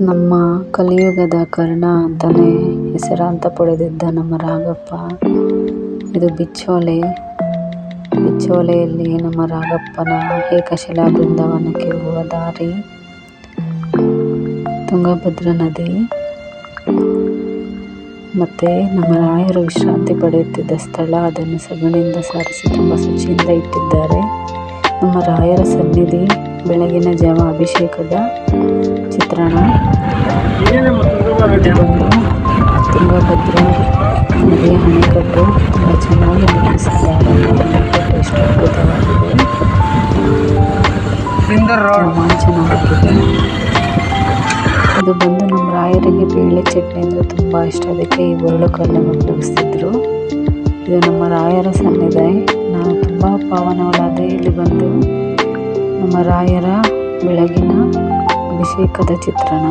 ನಮ್ಮ ಕಲಿಯುಗದ ಕರ್ಣ ಅಂತಲೇ ಹೆಸರಾಂತ ಪಡೆದಿದ್ದ ನಮ್ಮ ರಾಘಪ್ಪ. ಇದು ಬಿಚ್ಚೋಲೆ. ಬಿಚ್ಚೋಲೆಯಲ್ಲಿ ನಮ್ಮ ರಾಘಪ್ಪನ ಏಕಶಿಲಾ ಬೃಂದಾವನಕ್ಕೆ ಹೋಗುವ ದಾರಿ. ತುಂಗಭದ್ರಾ ನದಿ. ಮತ್ತು ನಮ್ಮ ರಾಯರು ವಿಶ್ರಾಂತಿ ಪಡೆಯುತ್ತಿದ್ದ ಸ್ಥಳ. ಅದನ್ನು ಸಗಣಿಯಿಂದ ಸಾರಿಸಿ ತುಂಬ ಶುಚಿಯಿಂದ ಇಟ್ಟಿದ್ದಾರೆ. ನಮ್ಮ ರಾಯರ ಸನ್ನಿಧಿ ಬೆಳಗಿನ ಜಾವ ಅಭಿಷೇಕದ ಚಿತ್ರಣ. ತುಂಗಭದ್ರಾ ನದಿಯ ಅಣೆಕಟ್ಟು ತುಂಬ ಚೆನ್ನಾಗಿ ನಿರ್ಮಿಸಿದ್ದಾರೆ. ಎಷ್ಟು ಅದ್ಭುತವಾಗಿದೆ ರೋಮಾಂಚನವಾಗಿದೆ. ಅದು ಬಂದು ನಮ್ಮ ರಾಯರಿಗೆ ಬೇಳೆ ಚಟ್ನಿ ಅಂದರೆ ತುಂಬ ಇಷ್ಟ. ಅದಕ್ಕೆ ಈ ಒರಳು ಕಲ್ಲನ್ನು ಉಪಯೋಗಿಸ್ತಿದ್ರು ಇದು ನಮ್ಮ ರಾಯರ ಸನ್ನಿಧಿ. ನಾನು ತುಂಬ ಪಾವನಗಳಾದೆ ಇಲ್ಲಿ ಬಂದು ನಮ್ಮ ರಾಯರ ಬೆಳಗಿನ ಅಭಿಷೇಕದ ಚಿತ್ರಣ.